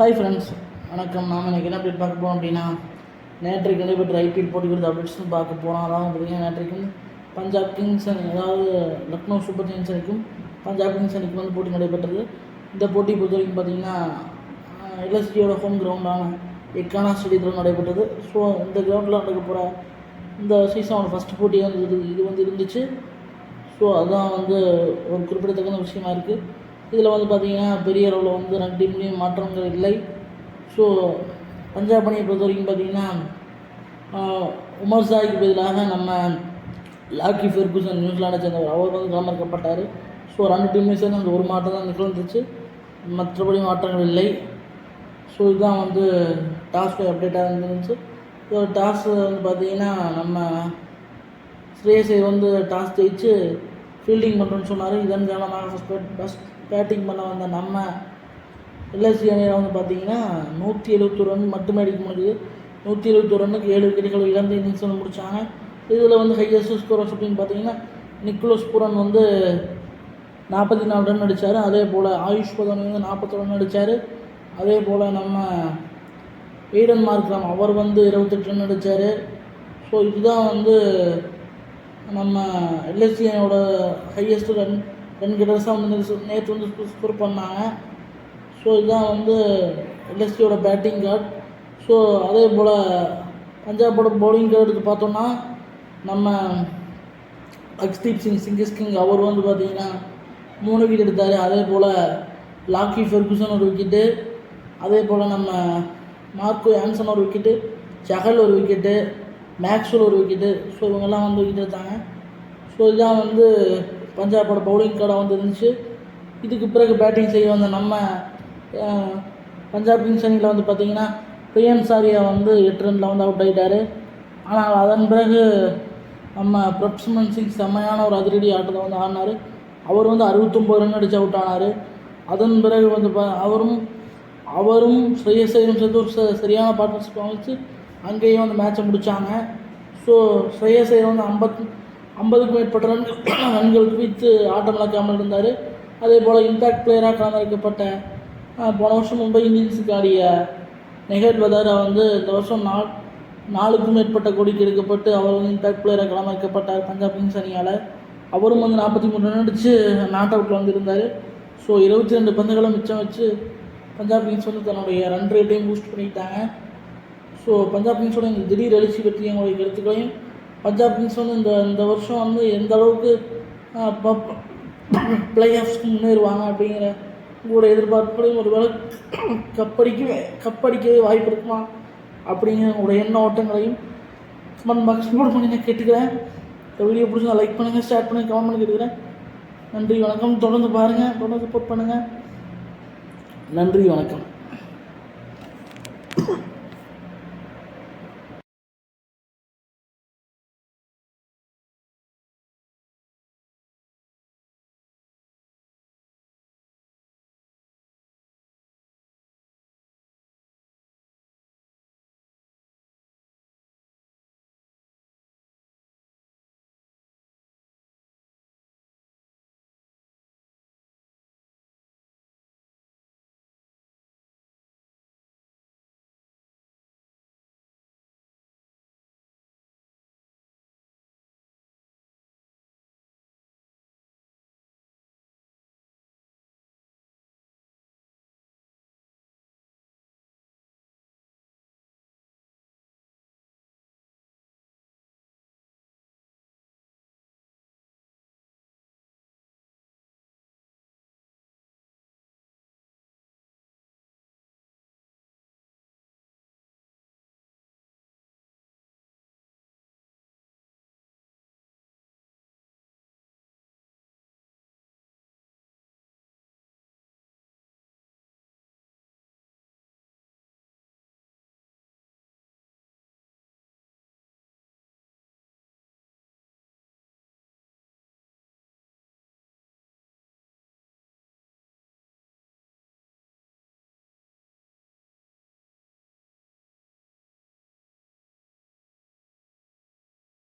Hi friends வணக்கம். நாம் எனக்கு என்ன அப்டேட் பார்க்க போகிறோம் அப்படின்னா நேற்றுக்கு நடைபெற்ற ஐபிஎல் போட்டி குறித்த அப்டேட்ஸ்னு பார்க்க போகிறோம் அதாவது பார்த்தீங்கன்னா நேற்றுக்கு பஞ்சாப் கிங்ஸ் அணி அதாவது லக்னோ சூப்பர் கிங்ஸ் அணிக்கும் பஞ்சாப் கிங்ஸ் அணிக்கும் வந்து போட்டி நடைபெற்றது. இந்த போட்டி பொறுத்த வரைக்கும் பார்த்தீங்கன்னா எல்எஸ்டியோட ஹோம் கிரவுண்டான எக்கானா ஸ்டேடியத்தில் நடைபெற்றது. ஸோ இந்த கிரவுண்டில் நடக்க போகிற இந்த சீசனோட ஃபஸ்ட் போட்டி வந்து இது இது வந்து இருந்துச்சு. ஸோ அதுதான் வந்து ஒரு குறிப்பிடத்தக்க விஷயமா இருக்குது இதில் வந்து பார்த்திங்கன்னா பெரிய அளவில் வந்து ரெண்டு டீம்லேயும் மாற்றங்கள் இல்லை. ஸோ பஞ்சாப் அணியை பொறுத்த வரைக்கும் பார்த்திங்கன்னா உமர் சாய்க்கு பதிலாக நம்ம லாக்கி ஃபெர்குசன் நியூசிலாண்டை சேர்ந்தவர். அவர் வந்து களமிறக்கப்பட்டார் ஸோ ரெண்டு டீம்லேயும் சேர்ந்து அந்த ஒரு மாற்றம் தான் நிகழ்ந்துச்சு. மற்றபடி மாற்றங்கள் இல்லை. ஸோ இதுதான் வந்து டாஸ் அப்டேட்டாக இருந்துச்சு. ஸோ டாஸ் வந்து பார்த்தீங்கன்னா நம்ம ஸ்ரேயஸை வந்து டாஸ் ஜெயிச்சு ஃபீல்டிங் பண்ணுறோன்னு சொன்னார். இதன் காரணமாக ஃபஸ்ட் ஃபஸ்ட் பேட்டிங் பண்ண வந்த நம்ம எல்எஸ்சி அணியில் வந்து பார்த்தீங்கன்னா நூற்றி எழுபத்தி ரன் மட்டுமே அடிக்க முடியுது நூற்றி எழுபத்தி ரன்னுக்கு ஏழு விக்கெட்டுகள் இழந்து இன்னிங்ஸ் வந்து முடித்தாங்க இதில் வந்து ஹையஸ்ட் ஸ்கோரர்ஸ் அப்படின்னு பார்த்தீங்கன்னா நிக்கோலஸ் புரன் வந்து நாற்பத்தி நாலு ரன் அடித்தார் அதே போல் ஆயுஷ் பதனி வந்து நாற்பத்தி ரன் அடித்தார் அதே போல் நம்ம ஈடன் மார்க்ராம் அவர் வந்து இருபத்தெட்டு ரன் அடித்தார் ஸோ இதுதான் வந்து நம்ம எல்எஸ்சியோட ஹையஸ்ட் ரன் ரெண்டு கெட்டர்ஸாக வந்து நேற்று வந்து ஸ்கோர் பண்ணாங்க. ஸோ இதுதான் வந்து எல்எஸ்டியோட பேட்டிங் கார்டு ஸோ அதே போல் பஞ்சாபோட பவுலிங் கார்டு எடுத்து பார்த்தோம்னா நம்ம அக்ஸ்தீப் சிங் சிங்கிஸ் கிங் அவர் வந்து பார்த்தீங்கன்னா மூணு விக்கெட் எடுத்தார். அதே போல் லாக்கி ஃபெர்குசன் ஒரு விக்கெட்டு அதே போல் நம்ம மார்க்கோ ஆன்சன் ஒரு விக்கெட்டு சஹல் ஒரு விக்கெட்டு மேக்ஸ்வெல் ஒரு விக்கெட்டு ஸோ இவங்கெல்லாம் வந்து விக்கெட் எடுத்தாங்க. ஸோ இதுதான் வந்து பஞ்சாபோட பவுலிங் கடை வந்து இருந்துச்சு. இதுக்கு பிறகு பேட்டிங் செய்ய வந்த நம்ம பஞ்சாப் கிங்ஸ் அணியில் வந்து பார்த்தீங்கன்னா பிரியன் சாரியா வந்து எட்டு ரனில் வந்து அவுட் ஆகிட்டார் ஆனால் அதன் பிறகு நம்ம பிரப்ஸ்மன் சிங் செம்மையான ஒரு அதிரடி ஆட்டத்தை வந்து ஆடினார். அவர் வந்து அறுபத்தொம்பது ரன் அடித்து அவுட் ஆனார். அதன் பிறகு வந்து பா அவரும் அவரும் ஸ்ரேயஸையும் சேர்த்து ஒரு ச- சரியான பார்ட்னர்ஷிப் அமைச்சு அங்கேயும் வந்து மேட்சை முடித்தாங்க ஸோ ஸ்ரேயஸை வந்து ஐம்பத் ஐம்பதுக்கும் மேற்பட்ட ரன்கள் ரன்கள் குவித்து ஆட்டம் இழக்காமல் இருந்தார். அதே போல் இம்பேக்ட் பிளேயராக கலந்துரைக்கப்பட்ட போன வருஷம் மும்பை இந்தியன்ஸுக்கு ஆடிய நெகட் வதாரா வந்து இந்த வருஷம் நாள் நாலுக்கும் மேற்பட்ட கோடிக்கு எடுக்கப்பட்டு அவர் வந்து இம்பேக்ட் பிளேயராக களமிறக்கப்பட்டார் பஞ்சாப் கிங்ஸ் அணியால். அவரும் வந்து நாற்பத்தி மூணு ரன் அடித்து நாட் அவுட்டில் வந்திருந்தார். ஸோ இருபத்தி ரெண்டு பந்துகளும் மிச்சம் வச்சு பஞ்சாப் கிங்ஸ் வந்து தன்னுடைய ரன் ரேட்டையும் பூஸ்ட் பண்ணிட்டாங்க ஸோ பஞ்சாப் கிங்ஸோட இந்த திடீர் எழுச்சி பற்றி எங்களுடைய கருத்துக்களையும் பஞ்சாப் கிங்ஸ் இந்த இந்த வருஷம் வந்து எந்த அளவுக்கு பிளே ஆஃப்ஸ்க்கு முன்னேறுவாங்க அப்படிங்கிற உங்களோட எதிர்பார்ப்புகளையும் ஒரு வேளை கப்படிக்கவே வாய்ப்பு இருக்குமா அப்படிங்கிற உங்களோட எண்ண ஓட்டங்களையும் கமெண்ட் பாக்ஸ் போட பண்ணி நான் கேட்டுக்கிறேன். இந்த வீடியோ பிடிச்சா லைக் பண்ணுங்கள் ஷேர் பண்ணி கமெண்ட் பண்ணி கேட்டுக்கிறேன். நன்றி வணக்கம். தொடர்ந்து பாருங்கள் தொடர்ந்து சப்போர்ட் பண்ணுங்கள் நன்றி வணக்கம்.